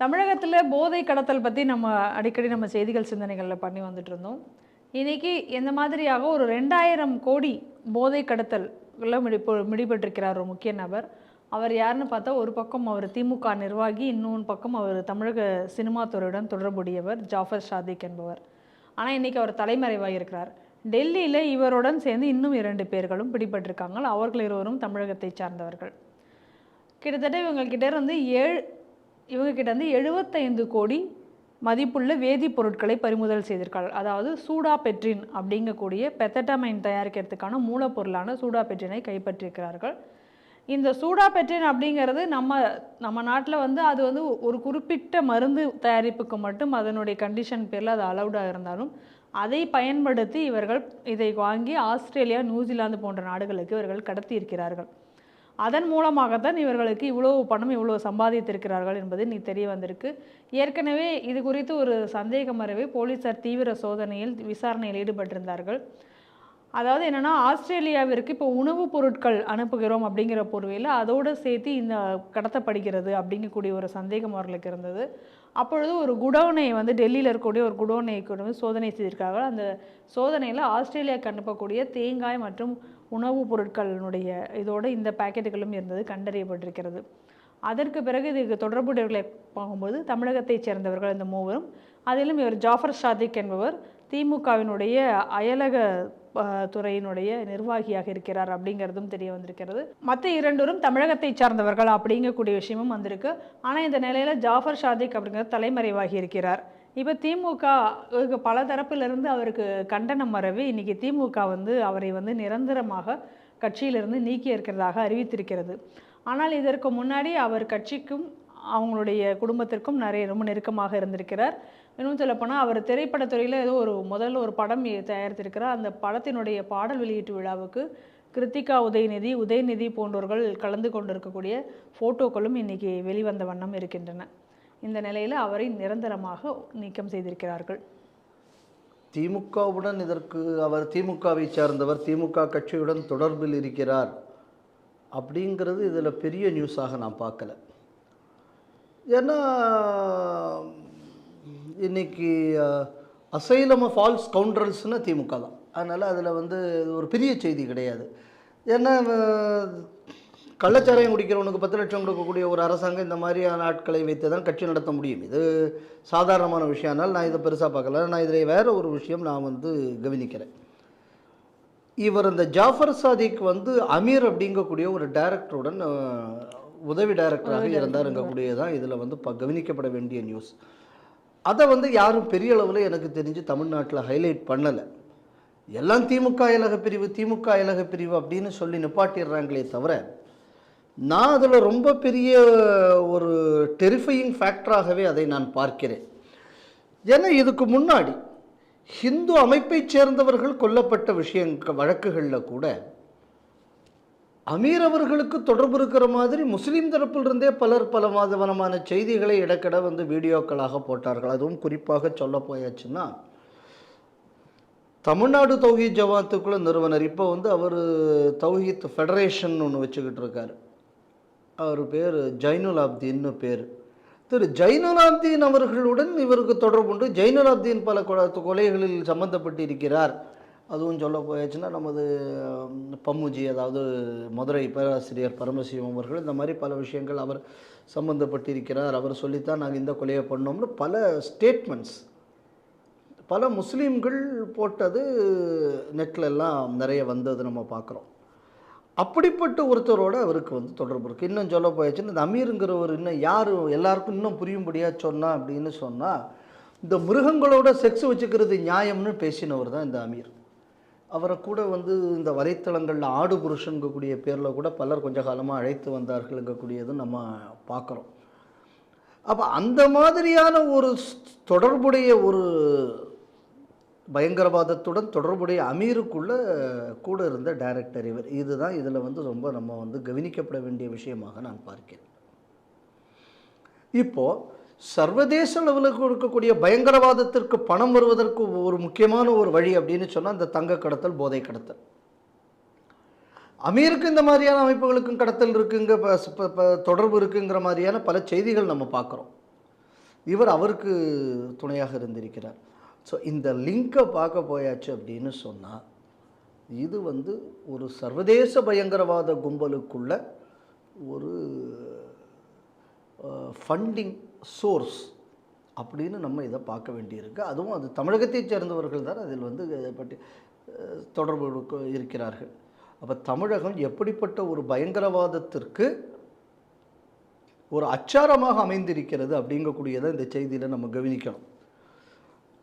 தமிழகத்தில் போதை கடத்தல் பற்றி நம்ம அடிக்கடி நம்ம செய்திகள் சிந்தனைகளில் பண்ணி வந்துட்டு இருந்தோம் இன்றைக்கி எந்த மாதிரியாக ஒரு ரெண்டாயிரம் கோடி போதை கடத்தல்ல மிடிப்பு மிடிபட்டிருக்கிறார் ஒரு முக்கிய நபர். அவர் யாருன்னு பார்த்தா ஒரு பக்கம் அவர் திமுக நிர்வாகி இன்னொன்று பக்கம் அவர் தமிழக சினிமா துறையுடன் தொடர்புடையவர் ஜாஃபர் ஷாதிக் என்பவர். ஆனால் இன்றைக்கி அவர் தலைமறைவாக இருக்கிறார். டெல்லியில் இவருடன் சேர்ந்து இன்னும் இரண்டு பேர்களும் பிடிபட்டிருக்காங்க. அவர்கள் இருவரும் தமிழகத்தை சார்ந்தவர்கள். கிட்டத்தட்ட இவங்கக்கிட்ட இருந்து ஏழு இவங்க கிட்ட எழுபத்தைந்து கோடி மதிப்புள்ள வேதிப்பொருட்களை பறிமுதல் செய்திருக்காள். அதாவது சூடாபெட்ரின் அப்படிங்கக்கூடிய பெத்தட்டமைன் தயாரிக்கிறதுக்கான மூலப்பொருளான சூடாபெட்ரினை கைப்பற்றியிருக்கிறார்கள். இந்த சூடாபெட்ரின் அப்படிங்கிறது நம்ம நம்ம நாட்டில் வந்து அது வந்து ஒரு குறிப்பிட்ட மருந்து தயாரிப்புக்கு மட்டும் அதனுடைய கண்டிஷன் பேரில் அது அலௌடாக இருந்தாலும் அதை பயன்படுத்தி இவர்கள் இதை வாங்கி ஆஸ்திரேலியா நியூசிலாந்து போன்ற நாடுகளுக்கு இவர்கள் கடத்தி இருக்கிறார்கள் அதன் மூலமாகத்தான் இவர்களுக்கு இவ்வளவு பணம் இவ்வளவு சம்பாதித்திருக்கிறார்கள் என்பது நீ தெரிய வந்திருக்கு. ஏற்கனவே இது குறித்து ஒரு சந்தேகம் வரவே போலீசார் தீவிர சோதனையில் விசாரணையில் ஈடுபட்டிருந்தார்கள். அதாவது என்னென்னா ஆஸ்திரேலியாவிற்கு இப்போ உணவுப் பொருட்கள் அனுப்புகிறோம் அப்படிங்கிற பொருவையில் அதோடு சேர்த்து இந்த கடத்தப்படுகிறது அப்படிங்கக்கூடிய ஒரு சந்தேகம் அவர்களுக்கு இருந்தது. அப்பொழுது ஒரு குடோனை வந்து டெல்லியில் இருக்கக்கூடிய ஒரு குடோனை கொண்டு வந்து சோதனை செய்திருக்காங்க அந்த சோதனையில் ஆஸ்திரேலியாவுக்கு அனுப்பக்கூடிய தேங்காய் மற்றும் உணவுப் பொருட்களினுடைய இதோட இந்த பாக்கெட்டுகளும் இருந்தது கண்டறியப்பட்டிருக்கிறது. அதற்கு பிறகு இதுக்கு தொடர்புடையவர்களை பார்க்கும்போது தமிழகத்தைச் சேர்ந்தவர்கள் இந்த மூவரும் அதிலும் இவர் ஜாஃபர் ஷாதிக் என்பவர் திமுகவினுடைய அயலக துறையினுடைய நிர்வாகியாக இருக்கிறார் அப்படிங்கிறதும் தெரிய வந்திருக்கிறது. மற்ற இரண்டரும் தமிழகத்தை சார்ந்தவர்கள் அப்படிங்கக்கூடிய விஷயமும் வந்திருக்கு. ஆனால் இந்த நிலையில் ஜாஃபர் ஷாதிக் அப்படிங்கிறது தலைமறைவாகி இருக்கிறார். இப்போ திமுக பல தரப்பிலிருந்து அவருக்கு கண்டனம் வரவே இன்றைக்கி திமுக வந்து அவரை வந்து நிரந்தரமாக கட்சியிலிருந்து நீக்கி இருக்கிறதாக அறிவித்திருக்கிறது. ஆனால் இதற்கு முன்னாடி அவர் கட்சிக்கும் அவங்களுடைய குடும்பத்திற்கும் நிறைய ரொம்ப நெருக்கமாக இருந்திருக்கிறார். இன்னும் சொல்லப்போனால் அவர் திரைப்படத்துறையில் ஏதோ ஒரு முதல்ல ஒரு படம் தயாரித்திருக்கிறார். அந்த படத்தினுடைய பாடல் வெளியீட்டு விழாவுக்கு கிருத்திகா உதயநிதி உதயநிதி போன்றவர்கள் கலந்து கொண்டிருக்கக்கூடிய ஃபோட்டோக்களும் இன்னைக்கு வெளிவந்த வண்ணம் இருக்கின்றன. இந்த நிலையில் அவரை நிரந்தரமாக நீக்கம் செய்திருக்கிறார்கள். திமுகவுடன் இதற்கு அவர் திமுகவை சார்ந்தவர் திமுக கட்சியுடன் தொடர்பில் இருக்கிறார் அப்படிங்கிறது இதில் பெரிய நியூஸாக நான் பார்க்கல. ஏன்னா இன்னைக்கு அசைலம் ஃபால்ஸ் கவுண்டரல்ஸ்னு திமுக தான். அதனால் அதில் வந்து ஒரு பெரிய செய்தி கிடையாது. ஏன்னா கள்ளச்சாராயம் குடிக்கிறவனுக்கு பத்து லட்சம் கொடுக்கக்கூடிய ஒரு அரசாங்கம் இந்த மாதிரியான ஆட்களை வைத்து தான் கட்சி நடத்த முடியும். இது சாதாரணமான விஷயம். ஆனால் நான் இதை பெருசாக பார்க்கல. நான் இதில் வேற ஒரு விஷயம் நான் வந்து கவனிக்கிறேன். இவர் இந்த ஜாஃபர் சாதிக் வந்து அமீர் அப்படிங்கக்கூடிய ஒரு டைரக்டருடன் உதவி டைரக்டராக இருந்தாருங்கக்கூடிய தான் இதில் வந்து ப கவனிக்கப்பட வேண்டிய நியூஸ். அதை வந்து யாரும் பெரிய அளவில் எனக்கு தெரிஞ்சு தமிழ்நாட்டில் ஹைலைட் பண்ணலை. எல்லாம் திமுக இலக பிரிவு திமுக இலக பிரிவு அப்படின்னு சொல்லி நிப்பாட்டிடுறாங்களே தவிர நான் அதில் ரொம்ப பெரிய ஒரு டெரிஃபையிங் ஃபேக்டராகவே அதை நான் பார்க்கிறேன். ஏன்னா இதுக்கு முன்னாடி ஹிந்து அமைப்பைச் சேர்ந்தவர்கள் கொல்லப்பட்ட விஷயங்க வழக்குகளில் கூட அமீர் அவர்களுக்கு தொடர்பு இருக்கிற மாதிரி முஸ்லீம் தரப்பிலிருந்தே பலர் பல மாதவனமான செய்திகளை இடக்கட வந்து வீடியோக்களாக போட்டார்கள். அதுவும் குறிப்பாக சொல்ல போயாச்சுன்னா தமிழ்நாடு தௌஹீத் ஜவாத்துக்குள்ள நிறுவனர் இப்போ வந்து அவர் தௌஹீத் ஃபெடரேஷன் ஒன்று வச்சுக்கிட்டு இருக்கார். அவர் பேர் ஜைனுல் ஆப்தீன்னு பேர். திரு ஜைனுல் அவர்களுடன் இவருக்கு தொடர்புண்டு. ஜைனுல் ஆப்தீன் பல கொலைகளில் சம்பந்தப்பட்டு இருக்கிறார் அதுவும் சொல்ல போயாச்சுன்னா நமது பம்முஜி அதாவது மதுரை பேராசிரியர் பரமசிவம் அவர்கள் இந்த மாதிரி பல விஷயங்கள் அவர் சம்மந்தப்பட்டிருக்கிறார் அவர் சொல்லித்தான் நாங்கள் இந்த கொலையை பண்ணோம்னு பல ஸ்டேட்மெண்ட்ஸ் பல முஸ்லீம்கள் போட்டது நெட்லெல்லாம் நிறைய வந்தது நம்ம பார்க்குறோம். அப்படிப்பட்ட ஒருத்தரோட அவருக்கு வந்து தொடர்பு இருக்குது இன்னும் சொல்ல போயாச்சுன்னா இந்த அமீருங்கிறவர் இன்னும் யார் எல்லாருக்கும் இன்னும் புரியும்படியாக சொன்னால் அப்படின்னு சொன்னால் இந்த மிருகங்களோட செக்ஸ் வச்சுக்கிறது நியாயம்னு பேசினவர் தான் இந்த அமீர். அவரை கூட வந்து இந்த வலைத்தளங்களில் ஆடு புருஷன்கக்கூடிய பேரில் கூட பலர் கொஞ்ச காலமாக அழைத்து வந்தார்கள்ங்கக்கூடியதும் நம்ம பார்க்குறோம். அப்போ அந்த மாதிரியான ஒரு ஸ்- தொடர்புடைய ஒரு பயங்கரவாதத்துடன் தொடர்புடைய அமீருக்குள்ளே கூட இருந்த டைரக்டர் இவர். இதுதான் இதில் வந்து ரொம்ப நம்ம வந்து கவனிக்கப்பட வேண்டிய விஷயமாக நான் பார்க்கிறேன். இப்போது சர்வதேச அளவில் கொடுக்கக்கூடிய பயங்கரவாதத்திற்கு பணம் வருவதற்கு ஒரு முக்கியமான ஒரு வழி அப்படின்னு சொன்னால் இந்த தங்க கடத்தல் போதை கடத்தல். அமீருக்கு இந்த மாதிரியான அமைப்புகளுக்கும் கடத்தல் இருக்குங்க ப- தொடர்பு இருக்குங்கிற மாதிரியான பல செய்திகள் நம்ம பார்க்குறோம். இவர் அவருக்கு துணையாக இருந்திருக்கிறார். ஸோ இந்த லிங்கை பார்க்க போயாச்சு அப்படின்னு சொன்னால் இது வந்து ஒரு சர்வதேச பயங்கரவாத கும்பலுக்குள்ள ஒரு ஃபண்டிங் சோர்ஸ் அப்படின்னு நம்ம இதை பார்க்க வேண்டியிருக்கு. அதுவும் அது தமிழகத்தைச் சேர்ந்தவர்கள் தான் அதில் வந்து இதை பற்றி தொடர்பு இருக்கிறார்கள். அப்போ தமிழகம் எப்படிப்பட்ட ஒரு பயங்கரவாதத்திற்கு ஒரு அச்சாரமாக அமைந்திருக்கிறது அப்படிங்கக்கூடியதை இந்த செய்தியில் நம்ம கவனிக்கணும்.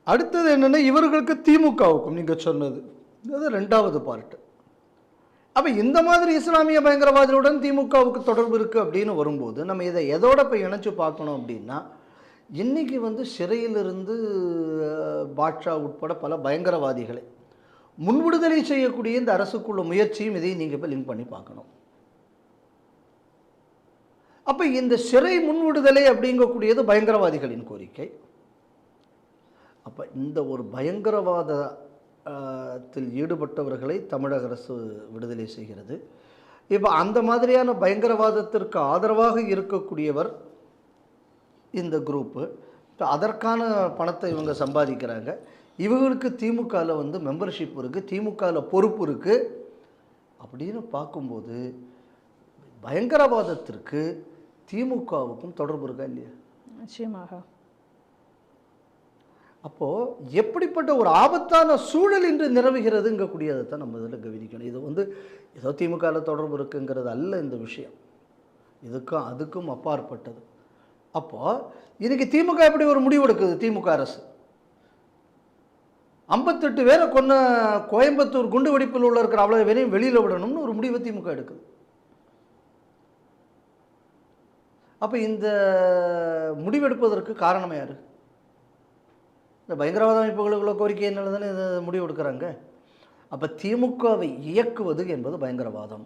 அடுத்தது என்னென்னா இவர்களுக்கு திமுகவுக்கும் நீங்கள் சொன்னது. அது ரெண்டாவது பார்ட்டு அப்போ இந்த மாதிரி இஸ்லாமிய பயங்கரவாதிகளுடன் திமுகவுக்கு தொடர்பு இருக்குது அப்படின்னு வரும்போது நம்ம இதை எதோட போய் இணைச்சு பார்க்கணும் அப்படின்னா இன்னைக்கு வந்து சிறையிலிருந்து பாட்ஷா உட்பட பல பயங்கரவாதிகளை முன்விடுதலை செய்யக்கூடிய இந்த அரசுக்குள்ள முயற்சியும் இதையும் நீங்கள் இப்போ லிங்க் பண்ணி பார்க்கணும். அப்போ இந்த சிறை முன்விடுதலை அப்படிங்கக்கூடியது பயங்கரவாதிகளின் கோரிக்கை. அப்போ இந்த ஒரு பயங்கரவாத த்தில் ஈடுபட்டவர்களை தமிழக அரசு விடுதலை செய்கிறது. இப்போ அந்த மாதிரியான பயங்கரவாதத்திற்கு ஆதரவாக இருக்கக்கூடியவர் இந்த குரூப்பு இப்போ அதற்கான பணத்தை இவங்க சம்பாதிக்கிறாங்க. இவங்களுக்கு திமுகவில் வந்து மெம்பர்ஷிப் இருக்குது திமுகவில் பொறுப்பு இருக்குது அப்படின்னு பார்க்கும்போது பயங்கரவாதத்திற்கு திமுகவுக்கும் தொடர்பு இருக்கா இல்லையா? நிச்சயமாக. அப்போது எப்படிப்பட்ட ஒரு ஆபத்தான சூழல் இன்று நிலவுகிறதுங்கக்கூடியதை தான் நம்ம இதில் கவனிக்கணும். இது வந்து ஏதோ திமுகவில் தொடர்பு இருக்குங்கிறது அல்ல இந்த விஷயம். இதுக்கும் அதுக்கும் அப்பாற்பட்டது. அப்போது இன்றைக்கி திமுக எப்படி ஒரு முடிவு எடுக்குது? திமுக அரசு. ஐம்பத்தெட்டு பேரை கொன்ன கோயம்புத்தூர் குண்டு வெடிப்பில் உள்ள இருக்கிற அவ்வளோ பேரையும் வெளியில் விடணும்னு ஒரு முடிவை திமுக எடுக்குது. அப்போ இந்த முடிவெடுப்பதற்கு காரணம் யார்? இந்த பயங்கரவாத அமைப்புகளுக்குள்ள கோரிக்கை என்னதுன்னு தானே இதை முடிவு எடுக்கிறாங்க? அப்போ திமுகவை இயக்குவது என்பது பயங்கரவாதம்.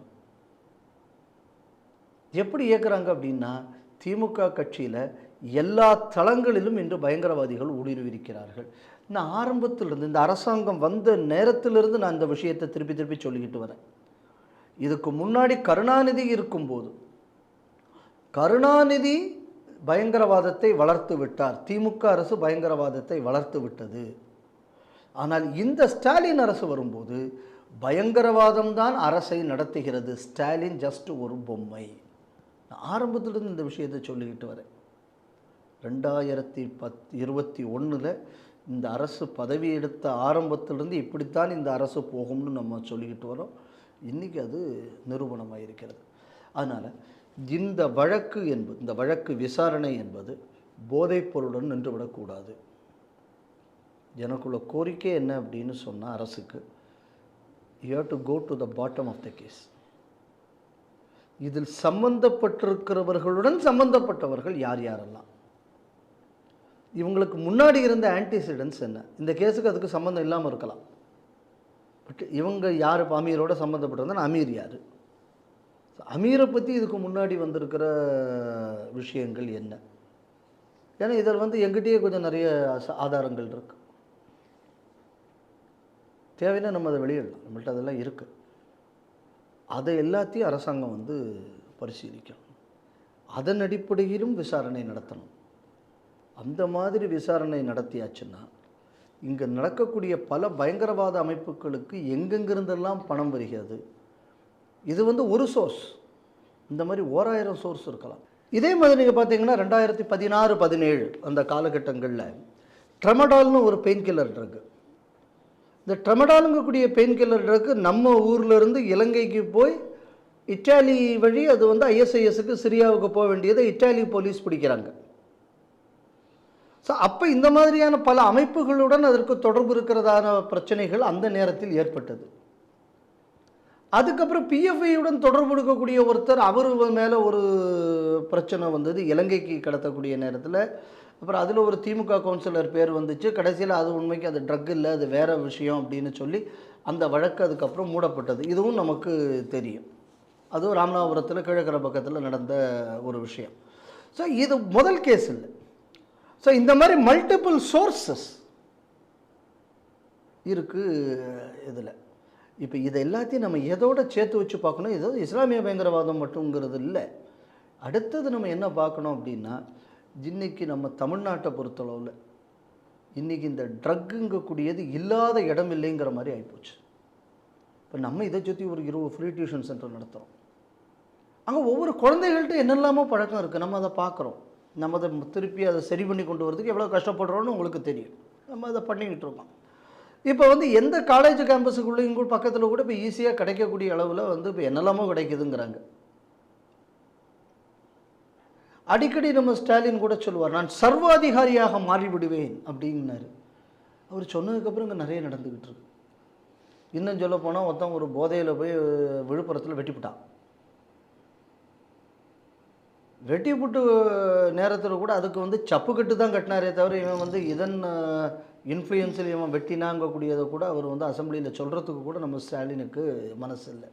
எப்படி இயக்குறாங்க அப்படின்னா திமுக கட்சியில் எல்லா தளங்களிலும் இன்று பயங்கரவாதிகள் ஊடுருவிருக்கிறார்கள் நான் ஆரம்பத்திலிருந்து இந்த அரசாங்கம் வந்த நேரத்திலிருந்து நான் இந்த விஷயத்தை திருப்பி திருப்பி சொல்லிக்கிட்டு வரேன். இதுக்கு முன்னாடி கருணாநிதி இருக்கும்போது கருணாநிதி பயங்கரவாதத்தை வளர்த்து விட்டார். திமுக அரசு பயங்கரவாதத்தை வளர்த்து விட்டது. ஆனால் இந்த ஸ்டாலின் அரசு வரும்போது பயங்கரவாதம் தான் அரசை நடத்துகிறது. ஸ்டாலின் ஜஸ்ட் ஒரு பொம்மை. நான் ஆரம்பத்திலிருந்து இந்த விஷயத்தை சொல்லிக்கிட்டு வரேன். ரெண்டாயிரத்தி பத் இருபத்தி ஒன்றில் இந்த அரசு பதவி எடுத்த ஆரம்பத்திலிருந்து இப்படித்தான் இந்த அரசு போகும்னு நம்ம சொல்லிக்கிட்டு வரோம். இன்றைக்கி அது நிரூபணமாக இருக்கிறது அதனால் இந்த வழக்கு என்பது இந்த வழக்கு விசாரணை என்பது போதைப் பொருளுடன் நின்றுவிடக்கூடாது. எனக்குள்ள கோரிக்கை என்ன அப்படின்னு சொன்னால் அரசுக்கு you have to go to the bottom of the case இதில் சம்பந்தப்பட்டிருக்கிறவர்களுடன் சம்பந்தப்பட்டவர்கள் யார் யாரெல்லாம்? இவங்களுக்கு முன்னாடி இருந்த ஆன்டிசிடென்ட்ஸ் என்ன? இந்த கேஸுக்கு அதுக்கு சம்மந்தம் இல்லாமல் இருக்கலாம். பட் இவங்க யார் இப்போ அமீரோட சம்மந்தப்பட்டிருந்தா அமீர் யார்? அமீரை பற்றி இதுக்கு முன்னாடி வந்திருக்கிற விஷயங்கள் என்ன? ஏன்னா இதில் வந்து எங்கிட்டயே கொஞ்சம் நிறைய ஆதாரங்கள் இருக்கு. தேவைன்னா நம்ம அதை வெளியிடலாம். நம்மள்ட்ட அதெல்லாம் இருக்குது அதை எல்லாத்தையும் அரசாங்கம் வந்து பரிசீலிக்கணும். அதன் அடிப்படையிலும் விசாரணை நடத்தணும். அந்த மாதிரி விசாரணை நடத்தியாச்சுன்னா இங்கே நடக்கக்கூடிய பல பயங்கரவாத அமைப்புகளுக்கு எங்கெங்கிருந்தெல்லாம் பணம் வருகிறது இது வந்து ஒரு சோர்ஸ் இந்த மாதிரி ஓராயிரம் சோர்ஸ் இருக்கலாம். இதே மாதிரி நீங்கள் பார்த்தீங்கன்னா ரெண்டாயிரத்தி பதினாறு பதினேழு அந்த காலகட்டங்களில் ட்ரெமடால்னு ஒரு பெயின் கில்லர் ட்ரக் இந்த ட்ரெமடாலுங்கக்கூடிய பெயின் கில்லர் ட்ரக் நம்ம ஊர்லேருந்து இலங்கைக்கு போய் இட்டாலி வழி அது வந்து ஐஎஸ்ஐஎஸ்க்கு சிரியாவுக்கு போக வேண்டியதை இட்டாலி போலீஸ் பிடிக்கிறாங்க. ஸோ அப்போ இந்த மாதிரியான பல அமைப்புகளுடன் அதற்கு தொடர்பு இருக்கிறதான பிரச்சனைகள் அந்த நேரத்தில் ஏற்பட்டது. அதுக்கப்புறம் பிஎஃப்ஐயுடன் தொடர்பு கொடுக்கக்கூடிய ஒருத்தர் அவர் மேலே ஒரு பிரச்சனை வந்தது. இலங்கைக்கு கடத்தக்கூடிய நேரத்தில். அப்புறம் அதில் ஒரு திமுக கவுன்சிலர் பேர் வந்துச்சு. கடைசியில் அது உண்மைக்கு அது ட்ரக் இல்லை அது வேறு விஷயம் அப்படின்னு சொல்லி அந்த வழக்கு அதுக்கப்புறம் மூடப்பட்டது. இதுவும் நமக்கு தெரியும். அதுவும் ராமநாதபுரத்தில் கிழக்கரை பக்கத்தில் நடந்த ஒரு விஷயம். ஸோ இது முதல் கேஸ் இல்லை. ஸோ இந்த மாதிரி மல்டிபிள் சோர்சஸ் இருக்குது இதில். இப்போ இதை எல்லாத்தையும் நம்ம எதோட சேர்த்து வச்சு பார்க்கணும்? ஏதோ இஸ்லாமிய பயங்கரவாதம் மட்டுங்கிறது இல்லை. அடுத்தது நம்ம என்ன பார்க்கணும் அப்படின்னா இன்றைக்கி நம்ம தமிழ்நாட்டை பொறுத்தளவில் இன்றைக்கி இந்த ட்ரக்குங்கக்கூடியது இல்லாத இடம் இல்லைங்கிற மாதிரி ஆகிப்போச்சு இப்போ நம்ம இதை சுற்றி ஒரு இருபது ஃப்ரீ டியூஷன் சென்டர் நடத்துகிறோம் அங்கே ஒவ்வொரு குழந்தைகள்கிட்ட என்னெல்லாமோ பழக்கம் இருக்குது நம்ம அதை பார்க்குறோம். நம்ம அதை திருப்பி அதை சரி பண்ணி கொண்டு வரதுக்கு எவ்வளோ கஷ்டப்படுறோன்னு உங்களுக்கு தெரியும். நம்ம அதை பண்ணிக்கிட்டு இருக்கோம். இப்போ வந்து எந்த காலேஜ் கேம்பஸுக்குள்ளேயும் கூட பக்கத்தில் கூட இப்போ ஈஸியாக கிடைக்கக்கூடிய அளவில் வந்து இப்போ என்னெல்லாமோ கிடைக்குதுங்கிறாங்க. அடிக்கடி நம்ம ஸ்டாலின் கூட சொல்லுவார் நான் சர்வாதிகாரியாக மாறிவிடுவேன் அப்படின்னாரு. அவர் சொன்னதுக்கப்புறம் இங்கே நிறைய நடந்துக்கிட்டு இருக்கு. இன்னும் சொல்ல போனால் ஒருத்தன் ஒரு போதையில் போய் விழுப்புரத்தில் வெட்டிவிட்டான் வெட்டிப்புட்டு நேரத்தில் கூட அதுக்கு வந்து சப்பு கட்டு தான் கட்டினாரே தவிர இவன் வந்து இதன் இன்ஃப்ளூயன்ஸில் இவன் வெட்டினாங்கக்கூடியதை கூட அவர் வந்து அசம்பிளியில் சொல்கிறதுக்கு கூட நம்ம ஸ்டாலினுக்கு மனசு இல்லை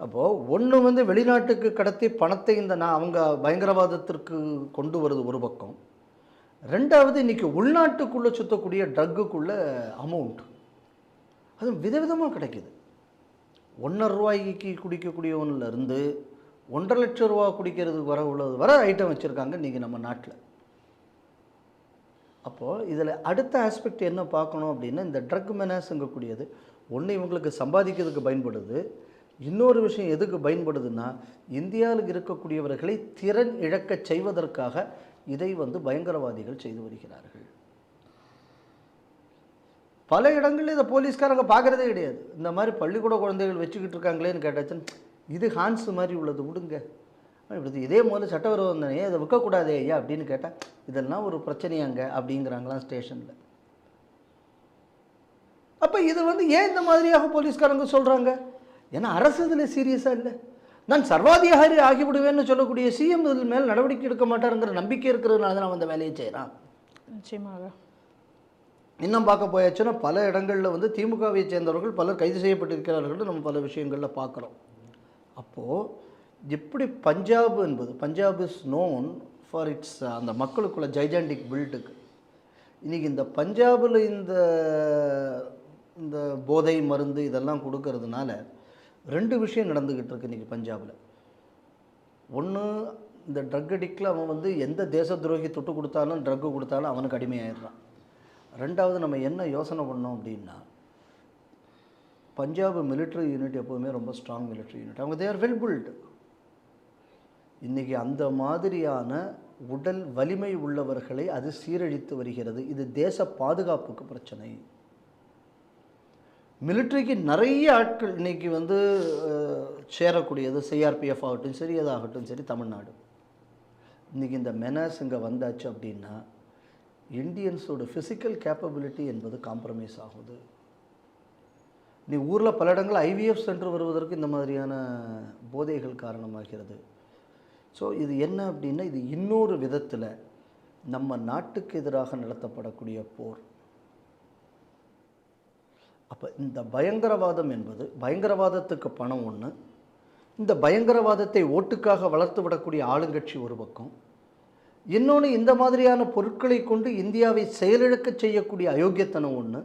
அப்போது ஒன்று வந்து வெளிநாட்டுக்கு கடத்தி பணத்தை இந்த நான் அவங்க பயங்கரவாதத்திற்கு கொண்டு வருது ஒரு பக்கம். ரெண்டாவது இன்றைக்கி உள்நாட்டுக்குள்ளே சுற்றக்கூடிய ட்ரக்குக்குள்ளே அமௌண்ட் அது விதவிதமாக கிடைக்கிது. ஒன்றரை ரூபாய்க்கு குடிக்கக்கூடியவன்ல இருந்து ஒன்றரை லட்சம் ரூபா குடிக்கிறதுக்கு வர உள்ளது வர ஐட்டம் வச்சுருக்காங்க இன்றைக்கி நம்ம நாட்டில். அப்போது இதில் அடுத்த ஆஸ்பெக்ட் என்ன பார்க்கணும் அப்படின்னா இந்த ட்ரக் மெனாஸுங்கக்கூடியது ஒன்று இவங்களுக்கு சம்பாதிக்கிறதுக்கு பயன்படுது. இன்னொரு விஷயம் எதுக்கு பயன்படுதுன்னா இந்தியாவில் இருக்கக்கூடியவர்களை திறன் இழக்கச் செய்வதற்காக இதை வந்து பயங்கரவாதிகள் செய்து வருகிறார்கள். பல இடங்களில் இதை போலீஸ்காரங்க பார்க்குறதே கிடையாது. இந்த மாதிரி பள்ளிக்கூட குழந்தைகள் வச்சுக்கிட்டு இருக்காங்களேன்னு கேட்டாச்சுன்னு இது ஹான்ஸ் மாதிரி உள்ளது விடுங்க. இப்படி இதே முதல்ல சட்டவிரோதம் தானே இதை விற்கக்கூடாதே ஐயா அப்படின்னு கேட்டால் இதெல்லாம் ஒரு பிரச்சனையாங்க அப்படிங்கிறாங்களாம் ஸ்டேஷனில். அப்போ இது வந்து ஏன் இந்த மாதிரியாக போலீஸ்காரங்க சொல்கிறாங்க ஏன்னா அரசு இதில் சீரியஸாக இல்லை. நான் சர்வாதிகாரி ஆகிவிடுவேன்னு சொல்லக்கூடிய சிஎம் இதில் மேல் நடவடிக்கை எடுக்க மாட்டாருங்கிற நம்பிக்கை இருக்கிறதுனால தான் அவன் அந்த வேலையை செய்கிறான் நிச்சயமாக. இன்னும் பார்க்க போயாச்சுன்னா பல இடங்களில் வந்து திமுகவை சேர்ந்தவர்கள் பலர் கைது செய்யப்பட்டிருக்கிறார்கள் நம்ம பல விஷயங்களில் பார்க்குறோம். அப்போது எப்படி பஞ்சாப் என்பது Punjab is known for its அந்த மக்களுக்குள்ள ஜைஜாண்டிக் பில்டுக்கு இன்றைக்கி இந்த பஞ்சாபில் இந்த இந்த போதை மருந்து இதெல்லாம் கொடுக்கறதுனால ரெண்டு விஷயம் நடந்துக்கிட்டு இருக்கு இன்றைக்கி பஞ்சாபில். ஒன்று இந்த ட்ரக் அடிக்டில் அவன் வந்து எந்த தேச துரோகி தொட்டு கொடுத்தாலும் ட்ரக்கு கொடுத்தாலும் அவனுக்கு அடிமையாயிடுறான். ரெண்டாவது நம்ம என்ன யோசனை பண்ணோம் அப்படின்னா பஞ்சாப் மிலிட்ரி யூனிட் எப்போவுமே ரொம்ப ஸ்ட்ராங் மிலிட்ரி யூனிட் அவங்க தேர் வெல் பில்ட் இன்றைக்கி அந்த மாதிரியான உடல் வலிமை உள்ளவர்களை அது சீரழித்து வருகிறது. இது தேச பாதுகாப்புக்கு பிரச்சனை. மிலிட்ரிக்கு நிறைய ஆட்கள் இன்றைக்கி வந்து சேரக்கூடியது. சிஆர்பிஎஃப் ஆகட்டும் சரி எதாகட்டும் சரி தமிழ்நாடு. இன்றைக்கி இந்த மெனாஸ் இங்கே வந்தாச்சு அப்படின்னா இந்தியன்ஸோட ஃபிசிக்கல் கேப்பபிலிட்டி என்பது காம்ப்ரமைஸ் ஆகுது. நீ ஊரில் பல இடங்கள் ஐவிஎஃப் சென்று வருவதற்கு இந்த மாதிரியான போதைகள் காரணமாகிறது. ஸோ இது என்ன அப்படின்னா இது இன்னொரு விதத்தில் நம்ம நாட்டுக்கு எதிராக நடத்தப்படக்கூடிய போர். அப்போ இந்த பயங்கரவாதம் என்பது பயங்கரவாதத்துக்கு பணம் ஒன்று இந்த பயங்கரவாதத்தை ஓட்டுக்காக வளர்த்து விடக்கூடிய ஆளுங்கட்சி ஒரு பக்கம் இன்னொன்று இந்த மாதிரியான பொருட்களை கொண்டு இந்தியாவை செயலிழக்கச் செய்யக்கூடிய அயோக்கியத்தனம் ஒன்று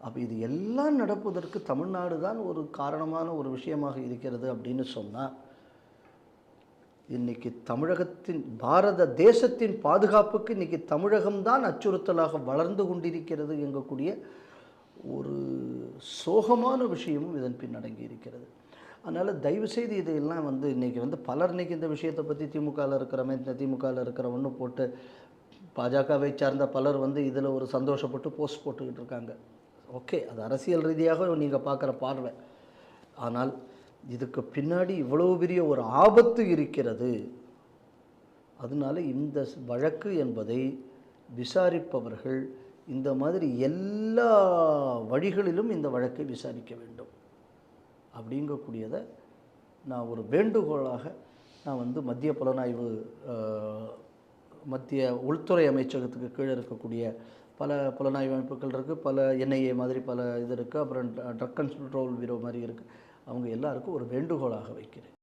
அப்போ இது எல்லாம் நடப்பதற்கு தமிழ்நாடு தான் ஒரு காரணமான ஒரு விஷயமாக இருக்கிறது அப்படின்னு சொன்னால் இன்னைக்கு தமிழகத்தின் பாரத தேசத்தின் பாதுகாப்புக்கு இன்னைக்கு தமிழகம்தான் அச்சுறுத்தலாக வளர்ந்து கொண்டிருக்கிறது எங்கக்கூடிய ஒரு சோகமான விஷயமும் இதன் பின் அடங்கி இருக்கிறது. அதனால் தயவுசெய்து இதையெல்லாம் வந்து இன்றைக்கி வந்து பலர் இன்னைக்கு இந்த விஷயத்தை பற்றி திமுகவில் இருக்கிறவன் இந்த திமுகவில் இருக்கிறவன்னு போட்டு பாஜகவை சார்ந்த பலர் வந்து இதில் ஒரு சந்தோஷப்பட்டு போஸ்ட் போட்டுக்கிட்டு இருக்காங்க. ஓகே அது அரசியல் ரீதியாக நீங்கள் பார்க்குற பார்வை. ஆனால் இதுக்கு பின்னாடி இவ்வளவு பெரிய ஒரு ஆபத்து இருக்கிறது. அதனால இந்த ஸ்- வழக்கு என்பதை விசாரிப்பவர்கள் இந்த மாதிரி எல்லா வழிகளிலும் இந்த வழக்கை விசாரிக்க வேண்டும். அப்படிங்கக்கூடியதை நான் ஒரு வேண்டுகோளாக நான் வந்து மத்திய புலனாய்வு மத்திய உள்துறை அமைச்சகத்துக்கு கீழே இருக்கக்கூடிய பல புலனாய்வு அமைப்புகள் இருக்குது பல என்ஐஏ மாதிரி பல இது இருக்குது அப்புறம் ட்ரக் கண்ட்ரோல் பீரோ மாதிரி இருக்குது அவங்க எல்லாருக்கும் ஒரு வேண்டுகோளாக வைக்கிறேன்.